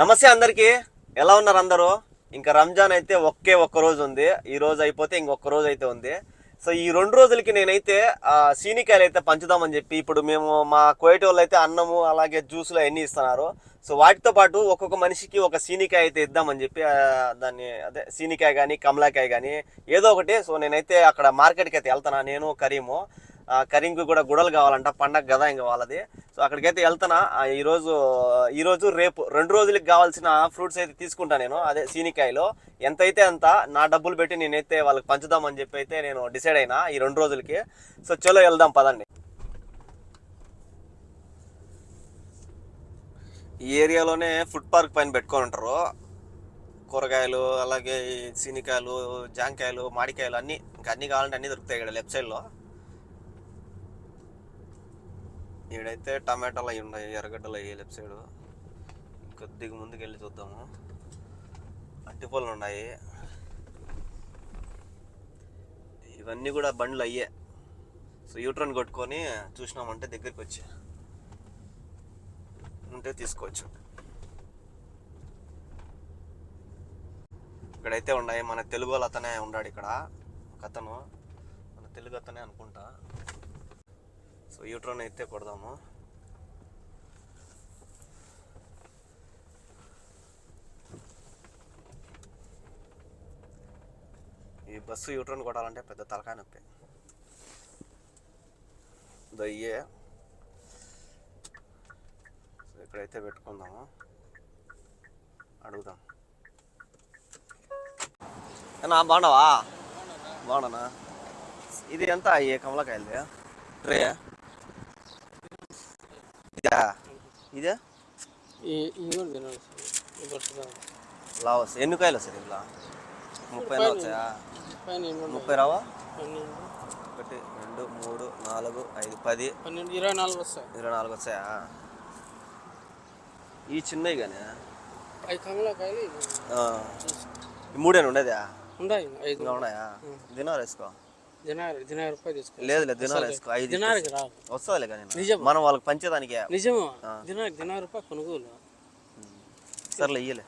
నమస్తే అందరికీ. ఎలా ఉన్నారు అందరూ? ఇంకా రంజాన్ అయితే ఒకే ఒక్క రోజు ఉంది. ఈ రోజు అయిపోతే ఇంకొక రోజు అయితే ఉంది. సో ఈ రెండు రోజులకి నేనైతే సీనికాయలు అయితే పంచుదామని చెప్పి ఇప్పుడు మేము మా కోయటి వాళ్ళు అయితే అన్నము అలాగే జ్యూసులు అవన్నీ ఇస్తున్నారు. సో వాటితో పాటు ఒక్కొక్క మనిషికి ఒక సీనికాయ అయితే ఇద్దామని చెప్పి దాన్ని అదే సీనికాయ కానీ కమలాకాయ కానీ ఏదో ఒకటి. సో నేనైతే అక్కడ మార్కెట్కి అయితే వెళ్తాను నేను కరీము. కరీంకి కూడా గుడలు కావాలంట పండగ కదా ఇంకా వాళ్ళది. సో అక్కడికైతే వెళ్తానా ఈరోజు ఈరోజు రేపు రెండు రోజులకి కావాల్సిన ఫ్రూట్స్ అయితే తీసుకుంటా నేను అదే సీనికాయలో. ఎంత అయితే అంత నా డబ్బులు పెట్టి నేనైతే వాళ్ళకి పంచుదామని చెప్పి అయితే నేను డిసైడ్ అయినా ఈ రెండు రోజులకి. సో చలో వెళ్దాం పదండి. ఈ ఏరియాలోనే ఫుడ్ పార్క్ పైన పెట్టుకొని ఉంటారు. కూరగాయలు అలాగే సీనికాయలు జాంకాయలు మామిడికాయలు అన్నీ ఇంకా అన్నీ కావాలంటే అన్నీ దొరుకుతాయి ఇక్కడ లెఫ్ట్ సైడ్లో. ఈడైతే టమాటాలు అవి ఉన్నాయి ఎర్రగడ్డలు అవి లెఫ్ట్ సైడ్. కొద్దిగా ముందుకు వెళ్ళి చూద్దాము అట్టిపళ్ళు ఉన్నాయి. ఇవన్నీ కూడా బండ్లు అయ్యే. సో యూట్రన్ కొట్టుకొని చూసినామంటే దగ్గరికి వచ్చి. ఉంటే తీసుకోవచ్చు. ఇక్కడైతే ఉన్నాయి. మన తెలుగు వాళ్ళు అతనే ఉన్నాడు ఇక్కడ. ఒక అతను. మన తెలుగు అతనే అనుకుంటా. సో యూట్రన్ అయితే కొడదాము. ఈ బస్సు యూట్రోన్ కొట్టాలంటే పెద్ద తలకాయ నొప్పి. దయ్యే సో ఇక్కడైతే పెట్టుకుందాము. అడుగుదాం. నా బాగున్నావా? బాగున్నానా? ఇది ఎంత? అయ్యే కమలకాయలది? ట్రే? ఇదా? లావస్. ఎన్ని కాయలు వస్తాయి ఇలా ముప్పై వచ్చాయా? ముప్పై రావా? ఒకటి రెండు మూడు నాలుగు ఐదు పది. పన్నెండు ఇరవై నాలుగు వస్తాయి. ఇరవై నాలుగు వచ్చాయా ఈ చిన్నవి కానీ మూడేనా ఉండేదా? ఉన్నాయి? ఉన్నాయా దినాలు వేసుకో. దినారు దినారు రూపాయలు తీసుకో లేదు లేదు దినాలు వేసుకో ఐదు దినారికి రావు. వస్తుందిలే కానీ నిజం. మనం వాళ్ళకి పంచేదానికే. నిజమా? దినారు దినారు రూపాయలు కొనుగోలు. సర్లే ఇయ్యలే.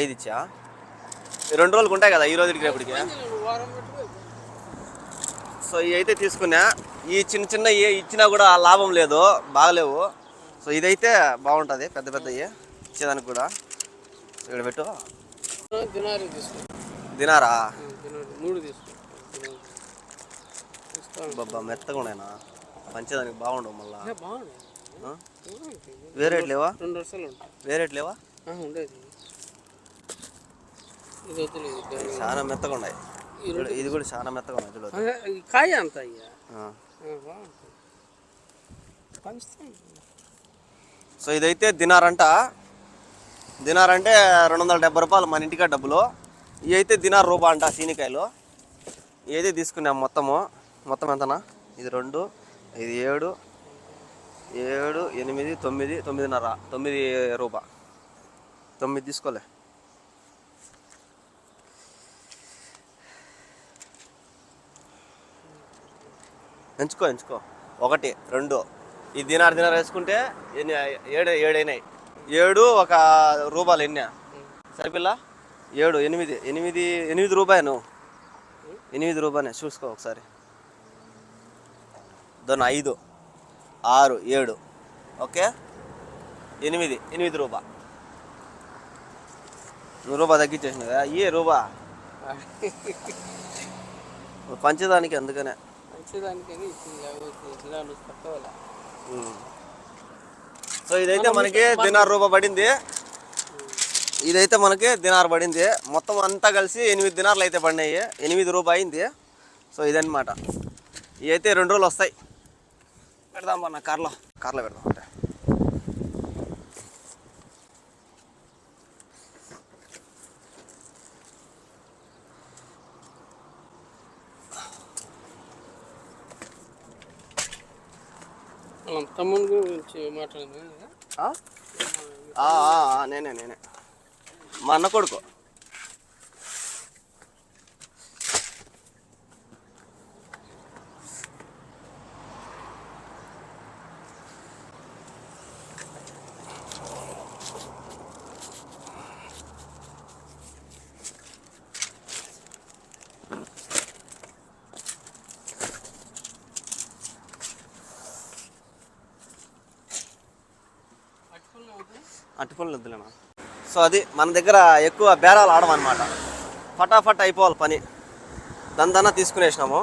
ఐదు ఇచ్చా? రెండు రోజులకు ఉంటాయి కదా ఈ రోజుకి రేపటికి సో ఇవి అయితే తీసుకున్నా. ఈ చిన్న చిన్న ఏ ఇచ్చినా కూడా లాభం లేదు బాగలేవు. సో ఇదైతే బాగుంటుంది పెద్ద పెద్ద ఇచ్చేదానికి కూడా. ఇక్కడ పెట్టు. దినారు? మూడు తీసుకో బాబా మెత్తగా ఉన్నాయినా? మంచిదానికి బాగుండవు మళ్ళా? వేరే లేవా? రెండు వేరే లేవా? ఉండేది. చాలా మెత్తగా ఉన్నాయి. ఇది కూడా చాలా మెత్తగా ఉన్నాయి చూడు. అదే, ఈ కాయ అంత అయ్యా. సో ఇదైతే దినార్ అంట దినార్ అంటే రెండు వందల డెబ్బై రూపాయలు మన ఇంటికా డబ్బులు. ఇవి అయితే దినార్ రూపా అంట సీనికాయలు. ఏది తీసుకున్నాం మొత్తము. మొత్తం ఎంతనా? ఇది రెండు ఇది ఏడు ఏడు ఎనిమిది తొమ్మిది తొమ్మిదిన్నర తొమ్మిది రూపా. తొమ్మిది తీసుకోలే. ఎంచుకో ఎంచుకో. ఒకటి రెండు. ఈ దినార్ దినార్ వేసుకుంటే ఎన్ని ఏడు ఏడు అయినాయి. ఏడు ఒక రూపాయలు ఎన్ని? సరిపిల్ల? ఏడు ఎనిమిది. ఎనిమిది ఎనిమిది రూపాయలు. ఎనిమిది రూపాయలే. చూసుకో ఒకసారి. దాని ఐదు ఆరు ఏడు ఓకే? ఎనిమిది ఎనిమిది రూపా నువ్వు రూపా తగ్గించేసిన కదా? ఏ రూపా పంచదానికి అందుకనే. సో ఇదైతే మనకి దినార్ రూపా పడింది. ఇదైతే మనకి దినార్ పడింది. మొత్తం అంతా కలిసి ఎనిమిది దినార్లు అయితే పడినాయి. ఎనిమిది రూపాయి అయింది. సో ఇదన్నమాట. ఇవి అయితే రెండు రోజులు వస్తాయి. పెడదాం మన కార్లో కార్లో పెడదాం అంటే తమ్ముని గురించి మాట్లాడింది కదా? ఆ? ఆ, ఆ, ఆ, నేనే నేనే మా అన్న కొడుకు అట్టి వద్దులేనా సో అది మన దగ్గర ఎక్కువ బేరాలు ఆడమన్నమాట ఫటాఫట్ అయిపోవాలి పని. దందన తీసుకునేసినాము.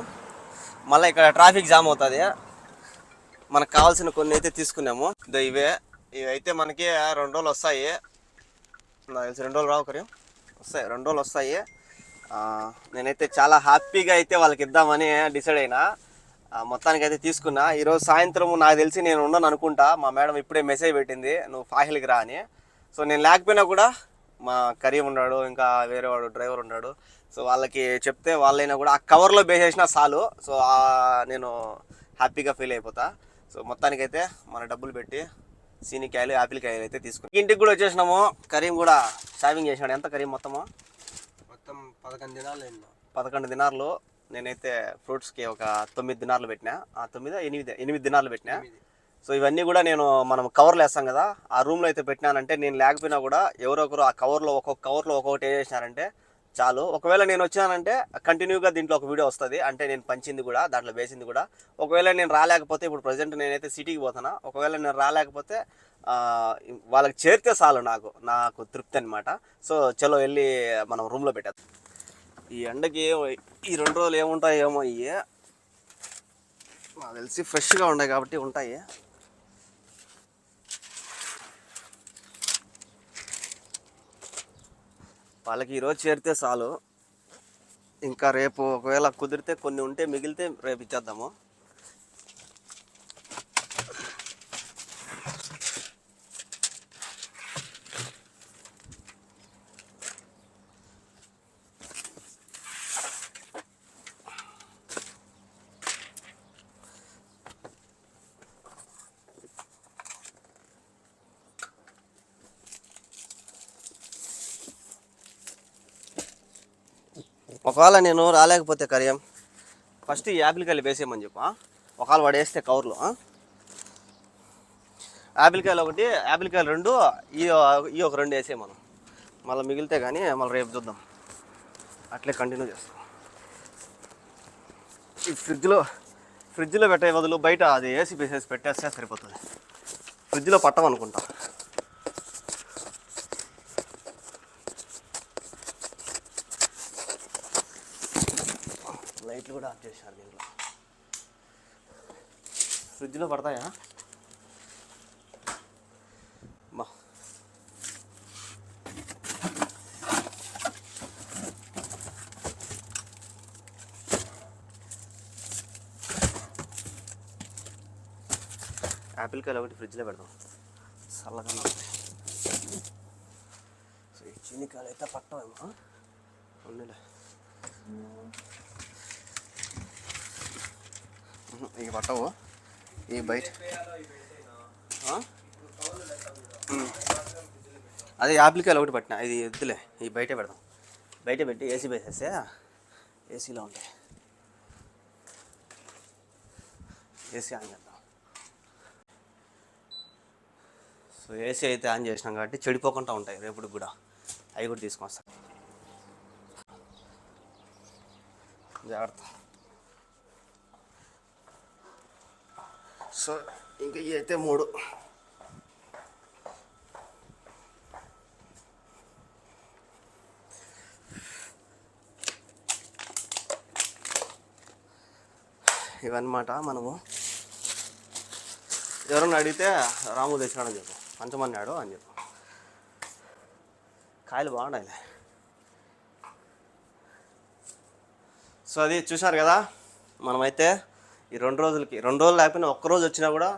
మళ్ళీ ఇక్కడ ట్రాఫిక్ జామ్ అవుతుంది. మనకు కావాల్సిన కొన్ని అయితే తీసుకున్నాము. ఇదో ఇవే. ఇవైతే మనకి రెండు రోజులు వస్తాయి. నాకు తెలిసి రెండు రోజులు రావు కరీం. వస్తాయి. రెండు రోజులు వస్తాయి. నేనైతే చాలా హ్యాపీగా అయితే వాళ్ళకి ఇద్దామని డిసైడ్ అయినా. మొత్తానికి అయితే తీసుకున్నా. ఈరోజు సాయంత్రం నాకు తెలిసి నేను ఉండను అనుకుంటా. మా మేడం ఇప్పుడే మెసేజ్ పెట్టింది నువ్వు ఫాహిల్కి రా అని. సో నేను లేకపోయినా కూడా మా కరీం ఉన్నాడు ఇంకా వేరే వాడు డ్రైవర్ ఉన్నాడు. సో వాళ్ళకి చెప్తే వాళ్ళైనా కూడా ఆ కవర్లో వేసేసిన చాలు. సో నేను హ్యాపీగా ఫీల్ అయిపోతా. సో మొత్తానికైతే మన డబ్బులు పెట్టి సీనికాయలు యాపిల్ కాయలు అయితే తీసుకుని ఇంటికి కూడా వచ్చేసినాము. కరీం కూడా షాపింగ్ చేసినాడు. ఎంత కరీం మొత్తము? మొత్తం పదకొండు దినాలు పదకొండు దినార్లు. నేనైతే ఫ్రూట్స్కి ఒక తొమ్మిది దినార్లు పెట్టినా. ఆ తొమ్మిది ఎనిమిది ఎనిమిది దినార్లు పెట్టినా. సో ఇవన్నీ కూడా నేను మనం కవర్లు వేస్తాం కదా ఆ రూమ్లో అయితే పెట్టినానంటే నేను లేకపోయినా కూడా ఎవరో ఒకరు ఆ కవర్లో ఒక్కొక్క కవర్లో ఒక్కొక్కటి వేసేసినారంటే చాలు. ఒకవేళ నేను వచ్చానంటే కంటిన్యూగా దీంట్లో ఒక వీడియో వస్తుంది. అంటే నేను పంచింది కూడా దాంట్లో వేసింది కూడా. ఒకవేళ నేను రాలేకపోతే ఇప్పుడు ప్రజెంట్ నేనైతే సిటీకి పోతున్నా ఒకవేళ నేను రాలేకపోతే వాళ్ళకి చేరితే చాలు నాకు నాకు తృప్తి అనమాట సో చలో వెళ్ళి మనం రూమ్లో పెట్టేద్దాం. ఈ ఎండకి ఈ రెండు రోజులు ఏముంటాయో ఏమో ఇవి నాకు తెలిసి ఫ్రెష్గా ఉన్నాయి కాబట్టి ఉంటాయి. వాళ్ళకి ఈరోజు చేరితే చాలు. ఇంకా రేపు ఒకవేళ కుదిరితే కొన్ని ఉంటే మిగిలితే రేపు ఇచ్చేద్దాము. ఒకవేళ నేను రాలేకపోతే కరియం. ఫస్ట్ ఈ యాపిల్ కాయలు వేసేయమని చెప్పు ఒకవేళ వాడు వేస్తే కవర్లో యాపిల్ కాయలు ఒకటి యాపిల్ కాయలు రెండు ఈ ఈ ఒక రెండు వేసే మనం. మళ్ళీ మిగిలితే కానీ మళ్ళీ రేపు చూద్దాం. అట్లే కంటిన్యూ చేస్తాం. ఈ ఫ్రిడ్జ్లో ఫ్రిడ్జ్లో పెట్టే బదులు బయట అది ఏసీ వేసేసి పెట్టేస్తే సరిపోతుంది. ఫ్రిడ్జ్లో పట్టమనుకుంటా. లైట్లు కూడా ఆఫ్ చేశారు దీంట్లో. ఫ్రిడ్జ్లో పడతాయా? మా యాపిల్ కాయలు ఒకటి ఫ్రిడ్జ్లో పెడదాం. చల్లగా సో ఈ చీనికాయలు అయితే పట్టవేమో ఉండలే. ఇక పట్టవు. ఈ బయట. అదే యాప్లికాయలు ఒకటి పట్టిన. ఇది వద్దులే. ఈ బయటే పెడదాం. బయట పెట్టి ఏసీ వేసేస్తే ఏసీలో ఉంటాయి. ఏసీ ఆన్ చేద్దాం. సో ఏసీ అయితే ఆన్ చేసినాం కాబట్టి చెడిపోకుండా ఉంటాయి. రేపటికి కూడా. అవి కూడా తీసుకొస్తాం. జాగ్రత్త. సో ఇంకా ఇవి అయితే మూడు. ఇవన్నమాట మనము. ఎవరన్నా అడిగితే రాము తెచ్చినాడని చెప్పు. పంచమన్నాడు అని చెప్పు. కాయలు బాగున్నాయి సో అది చూశారు కదా? మనమైతే ఈ రెండు రోజులకి రెండు రోజులు లేకపోయినా ఒక్క రోజు వచ్చినా కూడా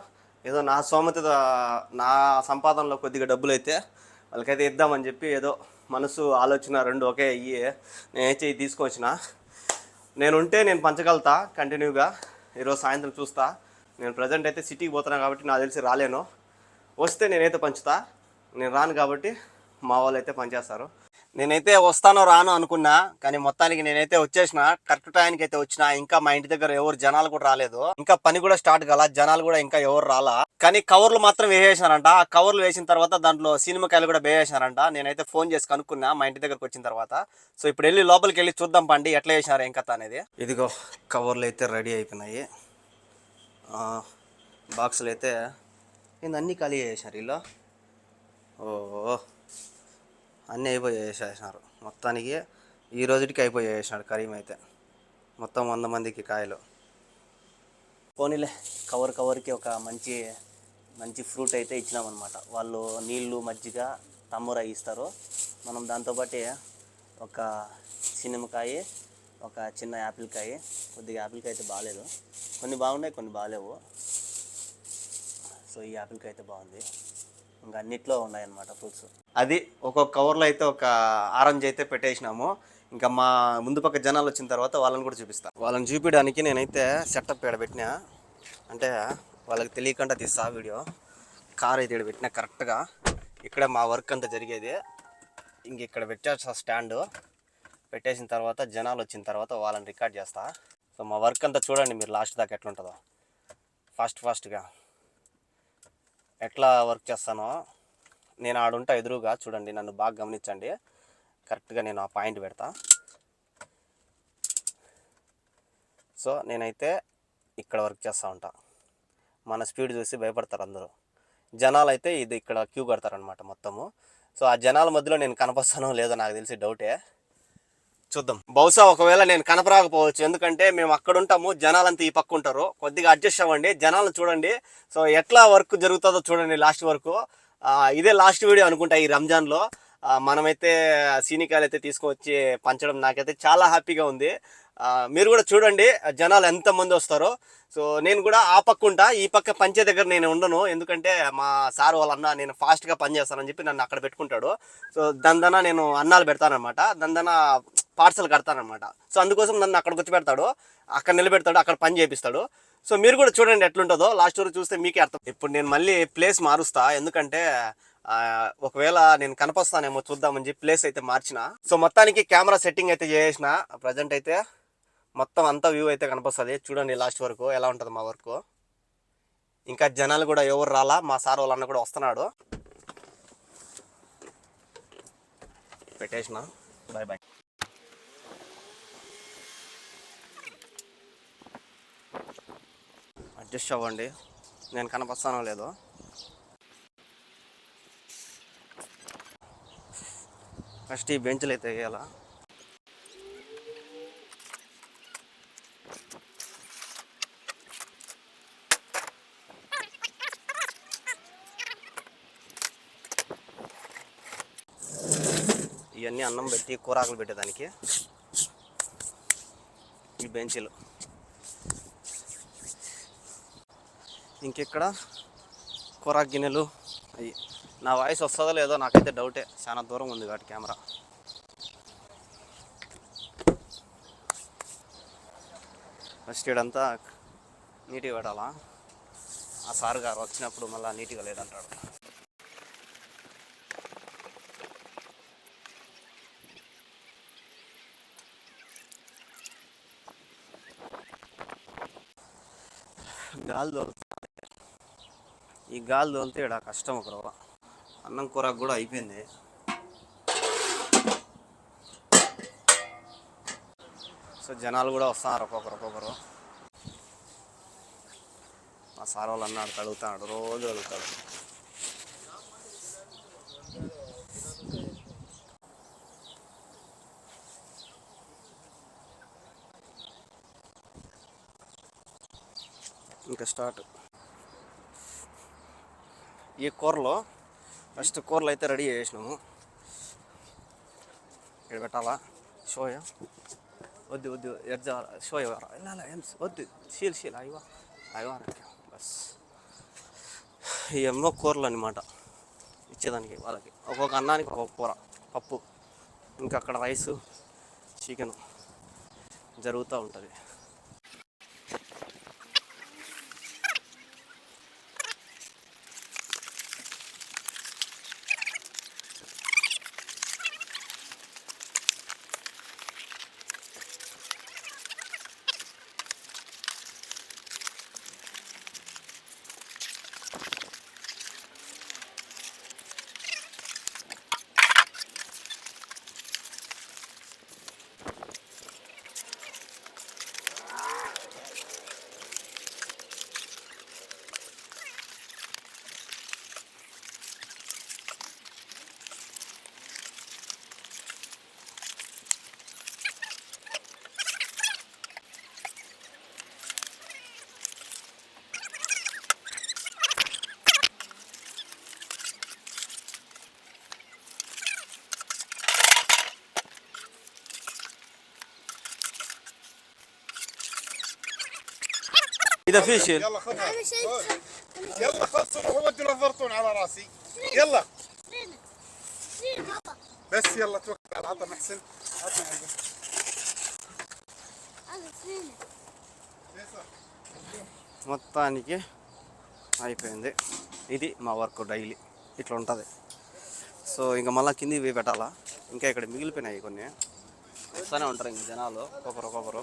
ఏదో నా సోమత నా సంపాదనలో కొద్దిగా డబ్బులు అయితే వాళ్ళకైతే ఇద్దామని చెప్పి ఏదో మనసు ఆలోచన రెండు ఒకే అయ్యి నేనైతే ఇది తీసుకొచ్చిన. నేను ఉంటే నేను పంచగలుగుతా కంటిన్యూగా. ఈరోజు సాయంత్రం చూస్తా. నేను ప్రజెంట్ అయితే సిటీకి పోతున్నా కాబట్టి నాకు తెలిసి రాలేను. వస్తే నేనైతే పంచుతా. నేను రాను కాబట్టి మా వాళ్ళు అయితే పనిచేస్తారు. నేనైతే వస్తానో రాను అనుకున్నా కానీ మొత్తానికి నేనైతే వచ్చేసిన కరెక్ట్ టైంకి అయితే వచ్చిన ఇంకా మా ఇంటి దగ్గర ఎవరు జనాలు కూడా రాలేదు. ఇంకా పని కూడా స్టార్ట్ కాల జనాలు కూడా ఇంకా ఎవరు రాలా. కానీ కవర్లు మాత్రం వేసేసినారంట. ఆ కవర్లు వేసిన తర్వాత దాంట్లో సినిమాకాయలు కూడా వేసేసినారంట. నేనైతే ఫోన్ చేసి కనుక్కున్నా మా ఇంటి దగ్గరకు వచ్చిన తర్వాత. సో ఇప్పుడు వెళ్ళి లోపలికి వెళ్ళి చూద్దాం పండి ఎట్లా వేసినారు ఏం కథ అనేది. ఇదిగో కవర్లు అయితే రెడీ అయిపోయినాయి. బాక్సులు అయితే నేను అన్నీ ఖాళీ చేసినారు ఇలా ఓ అన్నీ అయిపోయేసేసినారు మొత్తానికి ఈ రోజుకి అయిపోయేసినాడు కరీం అయితే. మొత్తం వంద మందికి కాయలు. పోనీలే కవర్ కవర్కి ఒక మంచి మంచి ఫ్రూట్ అయితే ఇచ్చినామన్నమాట. వాళ్ళు నీళ్ళు మజ్జిగ తమ్ముర ఇస్తారు. మనం దాంతోపాటు ఒక సినిమకాయ ఒక చిన్న యాపిల్ కాయ కొద్దిగా యాపిల్ కాయ అయితే బాగాలేదు. కొన్ని బాగున్నాయి కొన్ని బాగాలేవు. సో ఈ యాపిల్ కాయ అయితే బాగుంది. ఇంకా అన్నిట్లో ఉన్నాయన్నమాట ఫ్రూట్స్ అది ఒక్కొక్క కవర్లో అయితే ఒక ఆరెంజ్ అయితే పెట్టేసినాము. ఇంకా మా ముందు పక్క జనాలు వచ్చిన తర్వాత వాళ్ళని కూడా చూపిస్తాను వాళ్ళని చూపించడానికి నేనైతే సెటప్ ఇక్కడ పెట్టినా అంటే వాళ్ళకి తెలియకుండా తీస్తా వీడియో. కార్ అయితే ఇక్కడ పెట్టినా కరెక్ట్గా ఇక్కడ మా వర్క్ అంతా జరిగేది. ఇంక ఇక్కడ పెట్టేస్తా స్టాండ్ పెట్టేసిన తర్వాత జనాలు వచ్చిన తర్వాత వాళ్ళని రికార్డ్ చేస్తా. సో మా వర్క్ అంతా చూడండి మీరు లాస్ట్ దాకా ఎట్లుంటుందో. ఫాస్ట్ ఫాస్ట్గా ఎట్లా వర్క్ చేస్తానో నేను ఆడుంటా ఎదురుగా చూడండి నన్ను బాగా గమనించండి. కరెక్ట్గా నేను ఆ పాయింట్ పెడతా. సో నేనైతే ఇక్కడ వర్క్ చేస్తూ ఉంటా. మన స్పీడ్ చూసి భయపడతారు అందరూ. జనాలు అయితే ఇది ఇక్కడ క్యూ కడతారనమాట మొత్తము. సో ఆ జనాల మధ్యలో నేను కనపస్తానో లేదో నాకు తెలిసి డౌటే. చూద్దాం. బహుశా ఒకవేళ నేను కనపరాకపోవచ్చు. ఎందుకంటే మేము అక్కడ ఉంటాము జనాలంతా ఈ పక్క ఉంటారు. కొద్దిగా అడ్జస్ట్ అవ్వండి జనాలను చూడండి. సో ఎట్లా వర్క్ జరుగుతుందో చూడండి లాస్ట్ వరకు. ఇదే లాస్ట్ వీడియో అనుకుంటా ఈ రంజాన్లో. మనమైతే సీనికాయలు అయితే తీసుకొచ్చి పంచడం నాకైతే చాలా హ్యాపీగా ఉంది. మీరు కూడా చూడండి జనాలు ఎంతమంది వస్తారో. సో నేను కూడా ఆ పక్క ఉంటా ఈ పక్క పంచే దగ్గర నేను ఉండను. ఎందుకంటే మా సార్ వాళ్ళ అన్న నేను ఫాస్ట్గా పని చేస్తానని చెప్పి నన్ను అక్కడ పెట్టుకుంటాడు. సో దందన నేను అన్నాలు పెడతానమాట దందన పార్సల్ కడతానమాట సో అందుకోసం నన్ను అక్కడ గుర్తుపెడతాడు పెడతాడు అక్కడ నిలబెడతాడు అక్కడ పని చేపిస్తాడు. సో మీరు కూడా చూడండి ఎట్లుంటుందో లాస్ట్ వరకు చూస్తే మీకే అర్థం. ఇప్పుడు నేను మళ్ళీ ప్లేస్ మారుస్తా ఎందుకంటే ఒకవేళ నేను కనపస్తానేమో చూద్దామని చెప్పి ప్లేస్ అయితే మార్చిన. సో మొత్తానికి కెమెరా సెట్టింగ్ అయితే చేసిన ప్రజెంట్ అయితే మొత్తం అంతా వ్యూ అయితే కనిపిస్తుంది. చూడండి లాస్ట్ వరకు ఎలా ఉంటుంది మా వర్క్ ఇంకా జనాలు కూడా ఎవరు రాలా మా సార్ వాళ్ళన్న కూడా వస్తున్నాడు. పెట్టేసిన. బాయ్ బాయ్ అడ్జస్ట్ అవ్వండి. నేను కనపస్తానో లేదో. ఫస్ట్ ఈ బెంచ్లు అయితే వేయాలా? ఇవన్నీ అన్నం పెట్టి కూరాకులు పెట్టేదానికి. ఈ బెంచీలు. ఇంకెక్కడ? కూర గిన్నెలు. అవి నా వాయిస్ వస్తుందో లేదో నాకైతే డౌటే. చాలా దూరం ఉంది కాబట్టి కెమెరా. ఫస్ట్ ఇడంతా నీట్గా పెట్టాలా? ఆ సార్ గారు వచ్చినప్పుడు మళ్ళీ నీట్గా లేదంటాడు. గాలి తోలుతుంది ఈ గాలి తోలితే ఇక్కడ కష్టం ఒక రవ్వ అన్నం కూర కూడా అయిపోయింది. సో జనాలు కూడా వస్తున్నారు ఒక్కొక్కరు ఒక్కొక్కరు. మా సార్ వాళ్ళు అన్నాడు కడుగుతాడు రోజు కడుగుతాడు. ఇంకా స్టార్ట్. ఈ కూరలో ఫస్ట్ కూరలు అయితే రెడీ చేసినాము. ఇక్కడ పెట్టాలా? షోయ వద్దు వద్దు. ఎడ్జ షోయ ఇలా ఏం వద్దు. షీల్ షీల్ అయ్యవా అయ్యవా బస్. ఎన్నో కూరలు అనమాట ఇచ్చేదానికి వాళ్ళకి. ఒక్కొక్క అన్నానికి ఒక్కొక్క కూర. పప్పు. ఇంకా అక్కడ రైసు చికెన్. జరుగుతూ ఉంటుంది. اذا في شيل يلا خذها انا شايف يلا خلصوا روحوا ودوا الفرطون على راسي يلا فين فين بابا بس يلا توكل على عطا محسن عطنا علبة. انا فين فيصل. మొత్తానికి అయిపోయింది ఇది మా వర్క్ డైలీ ఇట్లా ఉంటుంది సో ఇంకా మళ్ళీ కిందికి పోయి పెట్టాలా ఇంకా ఇక్కడ మిగిలిపోయినాయి కొన్ని వస్తూనే ఉంటారు ఇంకా జనాలు ఒక్కొక్కరు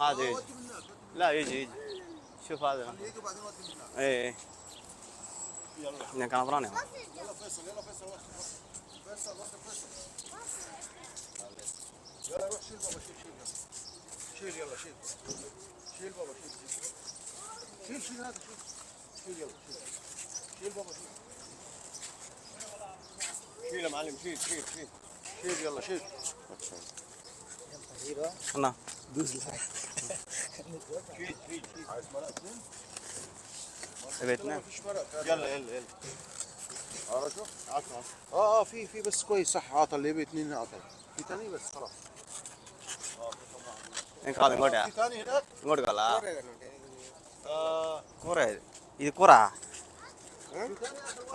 هذا يجي. لا يجي يجي. شوف هذا. إيه، يجي اي يلا كان يلا فيصل يلا فيصل فيصل فيصل يلا روح شيل بابا شيل شيل شيل يلا شيل شيل بابا شيل. شيل شيل هذا شيل شيل يلا شيل. شيل بابا شيل شيل يا معلم شيل شيل شيل شيل يلا شيل అన్న شيل شيل شيل عايز مرق اثنين؟ పెట్టినా ما فيش مرق يلا يلا يلا اه شوف عطنا اه اه في في بس كويس صح عطى اللي يبي اثنين عطى في ثاني بس خلاص ఏం కాదు ఇంకోటి في ثاني هناك ఇంకోటి కావాలా آه కూర ఇది ఇది కూర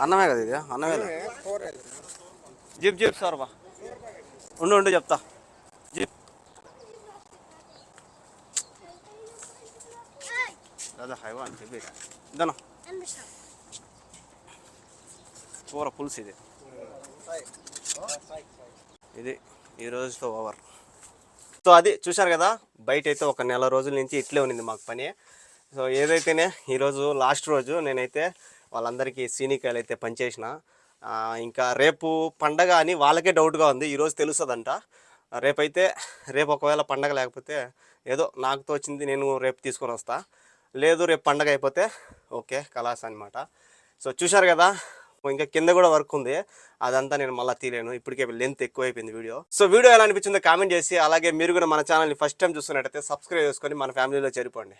అన్నమే కదా ఇది అన్నమే జిప్ జిప్ సార్ బా ఉండు ఉండు చెప్తా దాదా హైవాన్ చెప్పి ఇదన్నా انا مش عارف కూర పులుసు ఇది ఇది ఈ రోజుతో ఓవర్ సో అది చూశారు కదా బయట అయితే ఒక నెల రోజుల నుంచి ఇట్లే ఉన్నింది మాకు పని సో ఏదైతేనే ఈరోజు లాస్ట్ రోజు నేనైతే వాళ్ళందరికీ సీనికాయలు అయితే పనిచేసిన ఆ, ఇంకా రేపు పండగ అని వాళ్ళకే డౌట్గా ఉంది ఈరోజు తెలుస్తుందంట రేపైతే రేపు ఒకవేళ పండగ లేకపోతే ఏదో నాకు తోచింది నేను రేపు తీసుకొని వస్తా లేదు రేపు పండగ అయిపోతే ఓకే కలాస్ అనమాట సో చూశారు కదా ఇంకా కింద కూడా వర్క్ ఉంది. అదంతా నేను మళ్ళీ తీలేను ఇప్పటికే లెంత్ ఎక్కువ అయిపోయింది వీడియో. సో వీడియో ఎలా అనిపించిందో కామెంట్ చేసి అలాగే మీరు కూడా మన ఛానల్ని ఫస్ట్ టైం చూస్తున్నట్టయితే సబ్స్క్రైబ్ చేసుకొని మన ఫ్యామిలీలో చేరిపోండి.